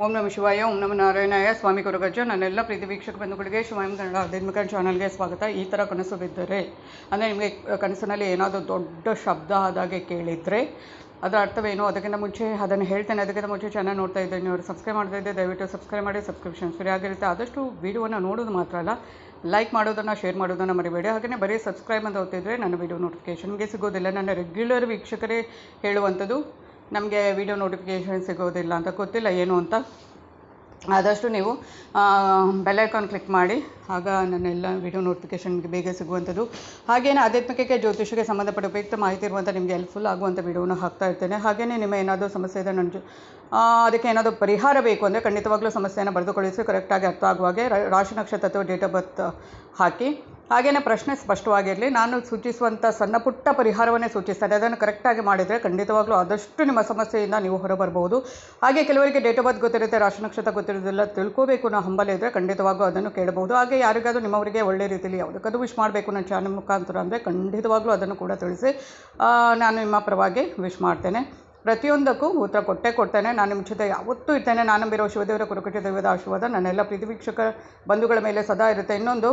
ಓಂ ನಮ ಶಿವಾಯ, ಓಂ ನಮ ನಾರಾಯಣಾಯ. ಸ್ವಾಮಿ ಕೊರಗಜ್ಜ, ನನ್ನೆಲ್ಲ ಪ್ರೀತಿ ವೀಕ್ಷಕ ಬಂಧುಗಳಿಗೆ ಶಿವಾಯಂ ಕನ್ನಡ ಆಧ್ಯಾತ್ಮಿಕ ಚಾನಲ್ಗೆ ಸ್ವಾಗತ. ಈ ಥರ ಕನಸು ಬಿದ್ದರೆ, ಅಂದರೆ ನಿಮಗೆ ಕನಸಿನಲ್ಲಿ ಏನಾದರೂ ದೊಡ್ಡ ಶಬ್ದ ಆದಾಗೆ ಕೇಳಿದರೆ, ಅದರ ಅರ್ಥವೇನು? ಅದಕ್ಕಿಂತ ಮುಂಚೆ ಅದನ್ನು ಹೇಳ್ತೇನೆ. ಅದಕ್ಕಿಂತ ಮುಂಚೆ ಚೆನ್ನಾಗಿ ನೋಡ್ತಾ ಇದ್ದೀನಿ ಅವರು ಸಬ್ಸ್ಕ್ರೈಬ್ ಮಾಡ್ತಾ ಇದ್ದೆ ದಯವಿಟ್ಟು ಸಬ್ಸ್ಕ್ರೈಬ್ ಮಾಡಿ ಸಬ್ಸ್ಕ್ರಿಪ್ಷನ್ ಫ್ರೀ ಆಗಿರುತ್ತೆ. ಆದಷ್ಟು ವೀಡಿಯೋನ ನೋಡೋದು ಮಾತ್ರ ಅಲ್ಲ ಲೈಕ್ ಮಾಡೋದನ್ನು ಶೇರ್ ಮಾಡೋದನ್ನು ಮರಿಬೇಡಿ. ಹಾಗೆಯೇ ಬರೀ ಸಬ್ಸ್ಕ್ರೈಬ್ ಅಂತ ಓದ್ತಿದ್ರೆ ನನ್ನ ವೀಡಿಯೋ ನೋಟಿಫಿಕೇಷನ್ಗೆ ಸಿಗೋದಿಲ್ಲ. ನನ್ನ ರೆಗ್ಯುಲರ್ ವೀಕ್ಷಕರೇ ಹೇಳುವಂಥದ್ದು ನಮಗೆ ವಿಡಿಯೋ ನೋಟಿಫಿಕೇಷನ್ ಸಿಗೋದಿಲ್ಲ ಅಂತ ಗೊತ್ತಿಲ್ಲ ಏನು ಅಂತ. ಆದಷ್ಟು ನೀವು ಬೆಲ್ ಐಕಾನ್ ಕ್ಲಿಕ್ ಮಾಡಿ, ಆಗ ನನ್ನೆಲ್ಲ ವಿಡಿಯೋ ನೋಟಿಫಿಕೇಷನ್ಗೆ ಬೇಗ ಸಿಗುವಂಥದ್ದು. ಹಾಗೆಯೇ ಆಧ್ಯಾತ್ಮಿಕಕ್ಕೆ ಜ್ಯೋತಿಷಕ್ಕೆ ಸಂಬಂಧಪಟ್ಟ ಉಪಯುಕ್ತ ಮಾಹಿತಿ ಇರುವಂಥ ನಿಮಗೆ ಹೆಲ್ಪ್ಫುಲ್ ಆಗುವಂಥ ವಿಡಿಯೋನ ಹಾಕ್ತಾ ಇರ್ತೇನೆ. ಹಾಗೆಯೇ ನಿಮ್ಮ ಏನಾದರೂ ಸಮಸ್ಯೆ ಇದೆ ನನ್ನ ಅದಕ್ಕೆ ಏನಾದರೂ ಪರಿಹಾರ ಬೇಕು ಅಂದರೆ ಖಂಡಿತವಾಗ್ಲೂ ಸಮಸ್ಯೆಯನ್ನು ಬರೆದುಕೊಳ್ಳಿಸಿ ಕರೆಕ್ಟಾಗಿ ಅರ್ಥ ಆಗುವ ಹಾಗೆ ರಾಶಿ ನಕ್ಷತ್ರ ಅಥವಾ ಡೇಟ್ ಆಫ್ ಬರ್ತ್ ಹಾಕಿ. ಹಾಗೆಯೇ ಪ್ರಶ್ನೆ ಸ್ಪಷ್ಟವಾಗಿರಲಿ, ನಾನು ಸೂಚಿಸುವಂಥ ಸಣ್ಣ ಪುಟ್ಟ ಪರಿಹಾರವನ್ನೇ ಸೂಚಿಸ್ತೇನೆ. ಅದನ್ನು ಕರೆಕ್ಟಾಗಿ ಮಾಡಿದರೆ ಖಂಡಿತವಾಗ್ಲೂ ಆದಷ್ಟು ನಿಮ್ಮ ಸಮಸ್ಯೆಯಿಂದ ನೀವು ಹೊರಬರ್ಬೋದು ಹಾಗೆ ಕೆಲವರಿಗೆ ಡೇಟ್ ಆಫ್ ಬರ್ತ್ ಗೊತ್ತಿರುತ್ತೆ, ರಾಶಿ ನಕ್ಷತ್ರ ಗೊತ್ತಿರೋದಿಲ್ಲ ತಿಳ್ಕೋಬೇಕು ಅನ್ನೋ ಹಂಬಲ ಇದ್ದರೆ ಖಂಡಿತವಾಗ್ಲೂ ಅದನ್ನು ಕೇಳಬಹುದು. ಹಾಗೆ ಯಾರಿಗಾದರೂ ನಿಮ್ಮವರಿಗೆ ಒಳ್ಳೆ ರೀತಿಯಲ್ಲಿ ಯಾವುದಕ್ಕದು ವಿಶ್ ಮಾಡಬೇಕು ನನ್ನ ಚಾನಲ್ ಮುಖಾಂತರ ಅಂದರೆ ಖಂಡಿತವಾಗ್ಲೂ ಅದನ್ನು ಕೂಡ ತಿಳಿಸಿ. ನಾನು ನಿಮ್ಮ ಪರವಾಗಿ ವಿಶ್ ಮಾಡ್ತೇನೆ. ಪ್ರತಿಯೊಂದಕ್ಕೂ ಉತ್ತರ ಕೊಟ್ಟೆ ಕೊಡ್ತೇನೆ. ನಾನು ನಿಮ್ಮ ಜೊತೆ ಯಾವತ್ತೂ ಇರ್ತೇನೆ. ನಾನು ನಂಬಿರೋ ಶಿವದೇವರ ಕುರುಕುಟ ದೈವದ ಆಶೀರ್ವಾದ, ನನ್ನೆಲ್ಲ ಪ್ರೀತಿ ವೀಕ್ಷಕ ಬಂಧುಗಳ ಮೇಲೆ ಸದಾ ಇರುತ್ತೆ. ಇನ್ನೊಂದು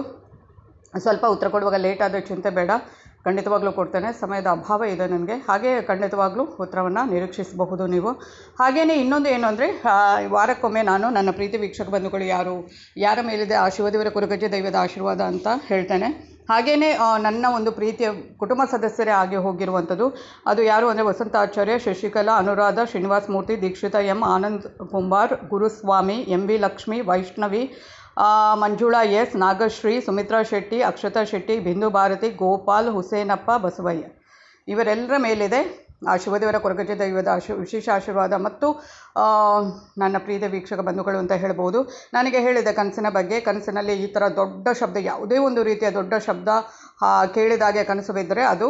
ಸ್ವಲ್ಪ ಉತ್ತರ ಕೊಡುವಾಗ ಲೇಟ್ ಆದರೆ ಚಿಂತೆ ಬೇಡ. ಖಂಡಿತವಾಗ್ಲೂ ಕೊಡ್ತೇನೆ. ಸಮಯದ ಅಭಾವ ಇದೆ ನನಗೆ ಹಾಗೆ ಖಂಡಿತವಾಗ್ಲೂ ಉತ್ತರವನ್ನು ನಿರೀಕ್ಷಿಸಬಹುದು ನೀವು. ಹಾಗೆಯೇ ಇನ್ನೊಂದು ಏನು ಅಂದರೆ ವಾರಕ್ಕೊಮ್ಮೆ ನಾನು ನನ್ನ ಪ್ರೀತಿ ವೀಕ್ಷಕ ಬಂಧುಗಳು ಯಾರು, ಯಾರ ಮೇಲಿದೆ ಆ ಶಿವದೇವರ ಕುರುಗಜ್ಜೆ ದೈವದ ಆಶೀರ್ವಾದ ಅಂತ ಹೇಳ್ತೇನೆ. ಹಾಗೆಯೇ ನನ್ನ ಒಂದು ಪ್ರೀತಿಯ ಕುಟುಂಬ ಸದಸ್ಯರೇ ಆಗಿ ಹೋಗಿರುವಂಥದ್ದು. ಅದು ಯಾರು ಅಂದರೆ Vasanta Acharya, Shashikala, Anuradha, Srinivasa Murthy, Dikshita M, Anand Kumbar, Guruswamy, M V Lakshmi, Vaishnavi Manjula S, Nagashree, Sumitra Shetty, Akshata Shetty, Bindu Bharati, Gopal, Husenappa, Basavayya. ಇವರೆಲ್ಲರ ಮೇಲಿದೆ ಆ ಶಿವದೇವರ ಕೊರಗಜ್ಜೆ ದೈವದ ಆಶೀ, ವಿಶೇಷ ಆಶೀರ್ವಾದ ಮತ್ತು ನನ್ನ ಪ್ರೀತಿ ವೀಕ್ಷಕ ಬಂಧುಗಳು ಅಂತ ಹೇಳ್ಬೋದು. ನನಗೆ ಹೇಳಿದೆ ಕನಸಿನ ಬಗ್ಗೆ, ಕನಸಿನಲ್ಲಿ ಈ ಥರ ದೊಡ್ಡ ಶಬ್ದ, ಯಾವುದೇ ಒಂದು ರೀತಿಯ ದೊಡ್ಡ ಶಬ್ದ ಕೇಳಿದಾಗೆ ಕನಸು ಬಿದ್ದರೆ ಅದು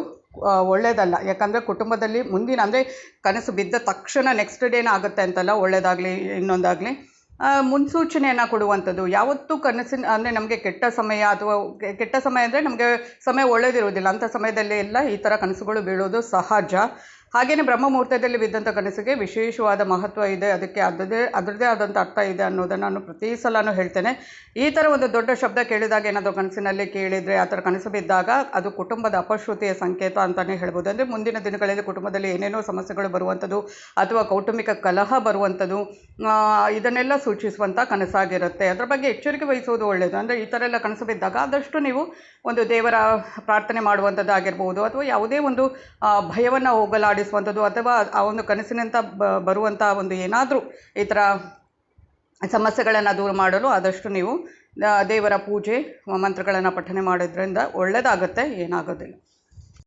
ಒಳ್ಳೆಯದಲ್ಲ ಯಾಕಂದರೆ ಕುಟುಂಬದಲ್ಲಿ ಮುಂದಿನ, ಅಂದರೆ ಕನಸು ಬಿದ್ದ ತಕ್ಷಣ ನೆಕ್ಸ್ಟ್ ಡೇನ ಆಗುತ್ತೆ ಅಂತಲ್ಲ ಒಳ್ಳೆಯದಾಗಲಿ ಇನ್ನೊಂದಾಗಲಿ. ಮುನ್ಸೂಚನೆಯನ್ನು ಕೊಡುವಂಥದ್ದು. ಯಾವತ್ತೂ ಕನಸಿನ, ಅಂದರೆ ನಮಗೆ ಕೆಟ್ಟ ಸಮಯ ಅಥವಾ ಕೆಟ್ಟ ಸಮಯ ಅಂದರೆ ನಮಗೆ ಸಮಯ ಒಳ್ಳೆಯದಿರುವುದಿಲ್ಲ ಅಂಥ ಸಮಯದಲ್ಲಿ ಎಲ್ಲ ಈ ಥರ ಕನಸುಗಳು ಬೀಳೋದು ಸಹಜ. ಹಾಗೆಯೇ ಬ್ರಹ್ಮ ಮುಹೂರ್ತದಲ್ಲಿ ಬಿದ್ದಂಥ ಕನಸಿಗೆ ವಿಶೇಷವಾದ ಮಹತ್ವ ಇದೆ. ಅದಕ್ಕೆ ಅದರದೇ ಅದರದ್ದೇ ಆದಂಥ ಅರ್ಥ ಇದೆ ಅನ್ನೋದನ್ನು ನಾನು ಪ್ರತಿ ಸಲನೂ ಹೇಳ್ತೇನೆ. ಈ ಥರ ಒಂದು ದೊಡ್ಡ ಶಬ್ದ ಕೇಳಿದಾಗ ಏನಾದರೂ ಕನಸಿನಲ್ಲಿ ಕೇಳಿದರೆ ಆ ಥರ ಕನಸು ಬಿದ್ದಾಗ ಅದು ಕುಟುಂಬದ ಅಪಶ್ರುತಿಯ ಸಂಕೇತ ಅಂತಲೇ ಹೇಳ್ಬೋದು. ಅಂದರೆ ಮುಂದಿನ ದಿನಗಳಲ್ಲಿ ಕುಟುಂಬದಲ್ಲಿ ಏನೇನೋ ಸಮಸ್ಯೆಗಳು ಬರುವಂಥದ್ದು ಅಥವಾ ಕೌಟುಂಬಿಕ ಕಲಹ ಬರುವಂಥದ್ದು ಇದನ್ನೆಲ್ಲ ಸೂಚಿಸುವಂಥ ಕನಸಾಗಿರುತ್ತೆ. ಅದರ ಬಗ್ಗೆ ಎಚ್ಚರಿಕೆ ವಹಿಸುವುದು ಒಳ್ಳೆಯದು ಅಂದರೆ ಈ ಥರ ಎಲ್ಲ ಕನಸು ಬಿದ್ದಾಗ ಆದಷ್ಟು ನೀವು ಒಂದು ದೇವರ ಪ್ರಾರ್ಥನೆ ಮಾಡುವಂಥದ್ದಾಗಿರ್ಬೋದು ಅಥವಾ ಯಾವುದೇ ಒಂದು ಭಯವನ್ನು ಹೋಗಲಾಡಿಸುವಂಥದ್ದು ಅಥವಾ ಆ ಒಂದು ಕನಸಿನಂತ ಬ ಬರುವಂಥ ಒಂದು ಏನಾದರೂ ಈ ಥರ ಸಮಸ್ಯೆಗಳನ್ನು ದೂರ ಮಾಡಲು ಆದಷ್ಟು ನೀವು ದೇವರ ಪೂಜೆ ಮಂತ್ರಗಳನ್ನು ಪಠನೆ ಮಾಡೋದ್ರಿಂದ ಒಳ್ಳೆಯದಾಗತ್ತೆ ಏನಾಗೋದಿಲ್ಲ.